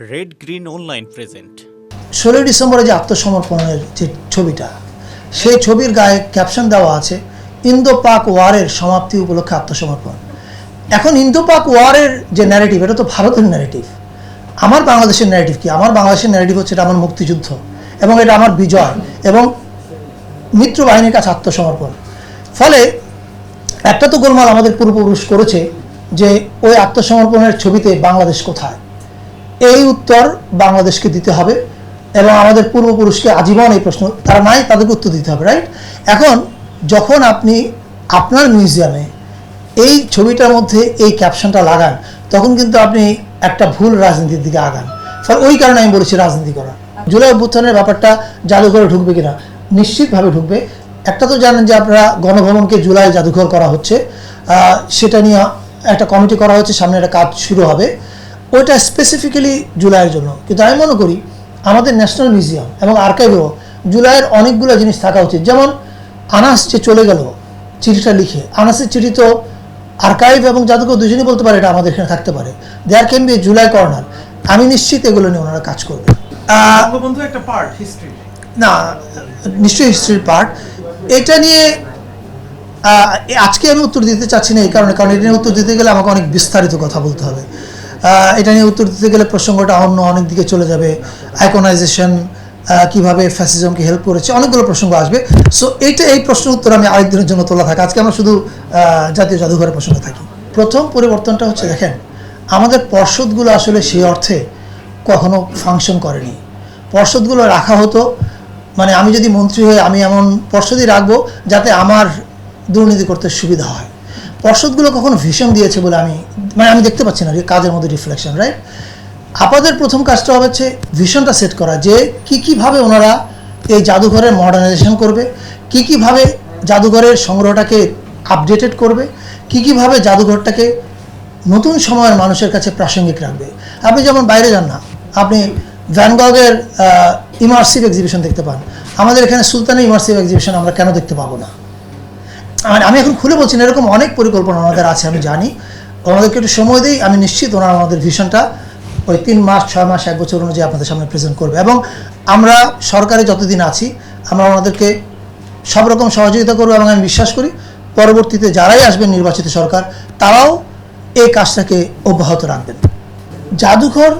Red green online present ষোলোই ডিসেম্বরে যে আত্মসমর্পণের যে ছবিটা, সেই ছবির গায়ে ক্যাপশন দেওয়া আছে, ইন্দো পাক ওয়ারের সমাপ্তি উপলক্ষে আত্মসমর্পণ। এখন ইন্দো পাক ওয়ারের যে ন্যারেটিভ এটা তো ভারতের ন্যারেটিভ আমার বাংলাদেশের ন্যারেটিভ কি? আমার বাংলাদেশের ন্যারেটিভ হচ্ছে এটা আমার মুক্তিযুদ্ধ এবং এটা আমার বিজয় এবং মিত্র বাহিনীর কাছে আত্মসমর্পণ। ফলে একটা তো গোলমাল আমাদের পূর্বপুরুষ করেছে যে ওই আত্মসমর্পণের ছবিতে বাংলাদেশ কোথায়? এই উত্তর বাংলাদেশকে দিতে হবে এবং আমাদের পূর্বপুরুষকে আজীবন এই প্রশ্ন, তারা নাই, তাদেরকে উত্তর দিতে হবে রাইট এখন যখন আপনি আপনার মিউজিয়ামে এই ছবিটার মধ্যে এই ক্যাপশনটা লাগান, তখন কিন্তু আপনি একটা ভুল রাজনীতির দিকে আগান। ফলে ওই কারণে আমি বলেছি রাজনীতি করা। জুলাই অভ্যুত্থানের ব্যাপারটা জাদুঘরে ঢুকবে কিনা? নিশ্চিতভাবে ঢুকবে। একটা তো জানেন যে আপনারা গণভবনকে জুলাই জাদুঘর করা হচ্ছে। সেটা নিয়ে একটা কমিটি করা হচ্ছে, সামনে একটা কাজ শুরু হবে। ওইটা স্পেসিফিক্যালি জুলাইয়ের জন্য। কিন্তু আমি মনে করি আমাদের ন্যাশনাল মিউজিয়াম এবং আর্কাইভেও জুলাইয়ের অনেকগুলো জিনিস থাকা উচিত। যেমন আনাস যে চলে গেল চিঠিটা লিখে। আনাসের চিঠি তো আর্কাইভ এবং জাদুঘর দুজনই বলতে পারে এটা আমাদের এখানে থাকতে পারে। There can be July corner আমি নিশ্চিত এগুলো নিয়ে ওনারা কাজ করবে। আহ, বঙ্গবন্ধু একটা পার্ট হিস্ট্রি না নিশ্চয়ই হিস্ট্রির পার্ট এটা নিয়ে আজকে আমি উত্তর দিতে চাচ্ছি না এই কারণে। কারণ এটা নিয়ে উত্তর দিতে গেলে আমাকে অনেক বিস্তারিত কথা বলতে হবে। এটা নিয়ে উত্তর দিতে গেলে প্রসঙ্গটা অন্য অনেক দিকে চলে যাবে। আইকনাইজেশন কীভাবে ফ্যাসিজমকে হেল্প করেছে, অনেকগুলো প্রসঙ্গ আসবে। সো এইটা এই প্রশ্নের উত্তর আমি আরেকদিনের জন্য তোলা থাকি। আজকে আমরা শুধু জাতীয় জাদুঘরের প্রসঙ্গে থাকি। প্রথম পরিবর্তনটা হচ্ছে দেখেন, আমাদের পর্ষদগুলো আসলে সেই অর্থে কখনো ফাংশন করেনি। পর্ষদগুলো রাখা হতো মানে আমি যদি মন্ত্রী হয়ে আমি এমন পর্ষদই রাখব যাতে আমার দুর্নীতি করতে সুবিধা হয়। পর্ষদগুলো কখনো ভিশন দিয়েছে বলে আমি মানে আমি দেখতে পাচ্ছি না কাজের মধ্যে রিফ্লেকশন রাইট আপাদের প্রথম কাজটা হচ্ছে ভিশনটা সেট করা, যে কি কীভাবে ওনারা এই জাদুঘরের মডার্নাইজেশন করবে, কি কীভাবে জাদুঘরের সংগ্রহটাকে আপডেটেড করবে, কি কীভাবে জাদুঘরটাকে নতুন সময়ের মানুষের কাছে প্রাসঙ্গিক রাখবে। আপনি যেমন বাইরে যান না, আপনি ভ্যানগগের ইমার্সিভ এক্সিবিশন দেখতে পান। আমাদের এখানে সুলতানের ইমার্সিভ এক্সিবিশন আমরা কেন দেখতে পাবো না? মানে আমি এখন খুলে বলছি না, এরকম অনেক পরিকল্পনা ওনাদের আছে, আমি জানি। ওনাদেরকে একটু সময় দিই, আমি নিশ্চিত ওনারা আমাদের ভিশনটা ওই তিন মাস, ছয় মাস, এক বছর অনুযায়ী আপনাদের সামনে প্রেজেন্ট করবে। এবং আমরা সরকারে যতদিন আছি, আমরা ওনাদেরকে সব রকম সহযোগিতা করব এবং আমি বিশ্বাস করি, পরবর্তীতে যারাই আসবেন নির্বাচিত সরকার, তারাও এই কাজটাকে অব্যাহত রাখবেন। জাদুঘর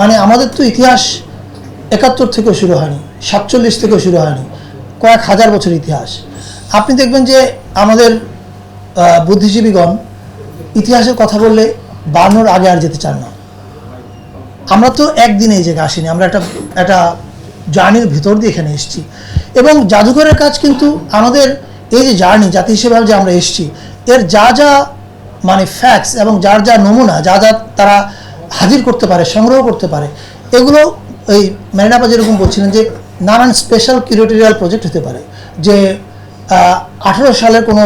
মানে আমাদের তো ইতিহাস একাত্তর থেকে শুরু হয়নি, সাতচল্লিশ থেকে শুরু হয়নি, কয়েক হাজার বছর ইতিহাস। আপনি দেখবেন যে আমাদের বুদ্ধিজীবীগণ ইতিহাসের কথা বললে বানোর আগে আর যেতে চান না। আমরা তো একদিনে এই জায়গায় আসিনি, আমরা একটা একটা জার্নির ভিতর দিয়ে এখানে এসেছি। এবং জাদুঘরের কাজ কিন্তু আমাদের এই যে জার্নি, জাতি হিসেবে যে আমরা এসেছি, এর যা যা মানে ফ্যাক্টস এবং যার যা নমুনা, যা যা তারা হাজির করতে পারে, সংগ্রহ করতে পারে, এগুলো এই ম্যারিনাপা যেরকম বলছিলেন যে নানান স্পেশাল কিউরেটোরিয়াল প্রজেক্ট হতে পারে। যে আঠেরো সালের কোনো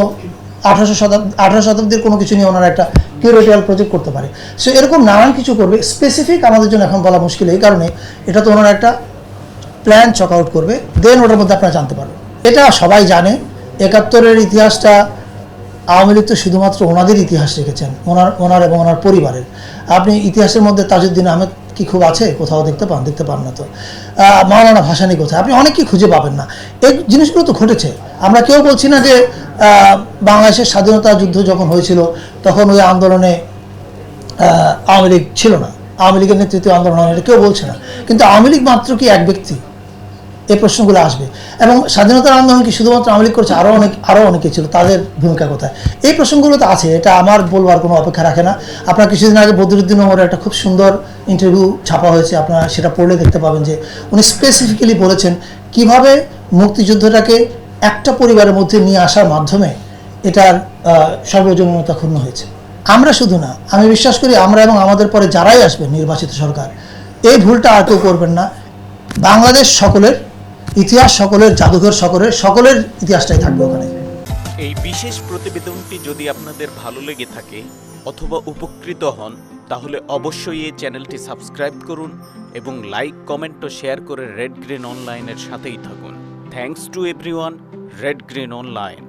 আঠারোশো শতাব্দী আঠারো শতাব্দীর কোনো কিছু নিয়ে ওনারা একটা কিউরেটোরিয়াল প্রজেক্ট করতে পারে। সো এরকম নানান কিছু করবে। স্পেসিফিক আমাদের জন্য এখন বলা মুশকিল এই কারণে এটা তো ওনারা একটা প্ল্যান চক আউট করবে। দেন ওটার মধ্যে আপনারা জানতে পারবেন। এটা সবাই জানে। একাত্তরের ইতিহাসটা আওয়ামী লীগ তো শুধুমাত্র ওনাদের ইতিহাস রেখেছেন। ওনার ওনার এবং ওনার পরিবারের। আপনি ইতিহাসের মধ্যে তাজউদ্দিন আহমেদ কি খুব আছে? কোথাও দেখতে পান দেখতে পান না তো। মাওলানা ভাসানি কোথায়? আপনি অনেকেই খুঁজে পাবেন না। এই জিনিসগুলো তো ঘটেছে। আমরা কেউ বলছি না যে বাংলাদেশের স্বাধীনতা যুদ্ধ যখন হয়েছিল, তখন ওই আন্দোলনে আওয়ামী লীগ ছিল না। আওয়ামী লীগের নেতৃত্বে আন্দোলন হয় কেউ বলছে না। কিন্তু আওয়ামী লীগ মাত্র কি এক ব্যক্তি? এই প্রশ্নগুলো আসবে। এবং স্বাধীনতার আন্দোলন কি শুধুমাত্র আওয়ামী লীগ করছে? আরও অনেক আরও অনেকে ছিল। তাদের ভূমিকা কোথায়? এই প্রসঙ্গগুলো তো আছে। এটা আমার বলবার কোনো অপেক্ষা রাখে না। আপনার কিছুদিন আগে বদরুদ্দিন ওমরের একটা খুব সুন্দর ইন্টারভিউ ছাপা হয়েছে। আপনারা সেটা পড়লে দেখতে পাবেন যে উনি স্পেসিফিক্যালি বলেছেন কীভাবে মুক্তিযুদ্ধটাকে একটা পরিবারের মধ্যে নিয়ে আসার মাধ্যমে এটার সর্বজনীনতা ক্ষুণ্ণ হয়েছে। আমরা শুধু না, আমি বিশ্বাস করি আমরা এবং আমাদের পরে যারাই আসবেন নির্বাচিত সরকার, এই ভুলটা আর কেউ করবেন না। বাংলাদেশ সকলের ইতিহাস সকলের, জাদুঘর সকলের সকলের ইতিহাসটাই থাকবে ওখানে। এই বিশেষ প্রতিবেদনটি যদি আপনাদের ভালো লেগে থাকে অথবা উপকৃত হন, তাহলে অবশ্যই এই চ্যানেলটি সাবস্ক্রাইব করুন এবং লাইক, কমেন্ট ও শেয়ার করে রেড গ্রিন অনলাইনের সাথেই থাকুন। Thanks to everyone red green online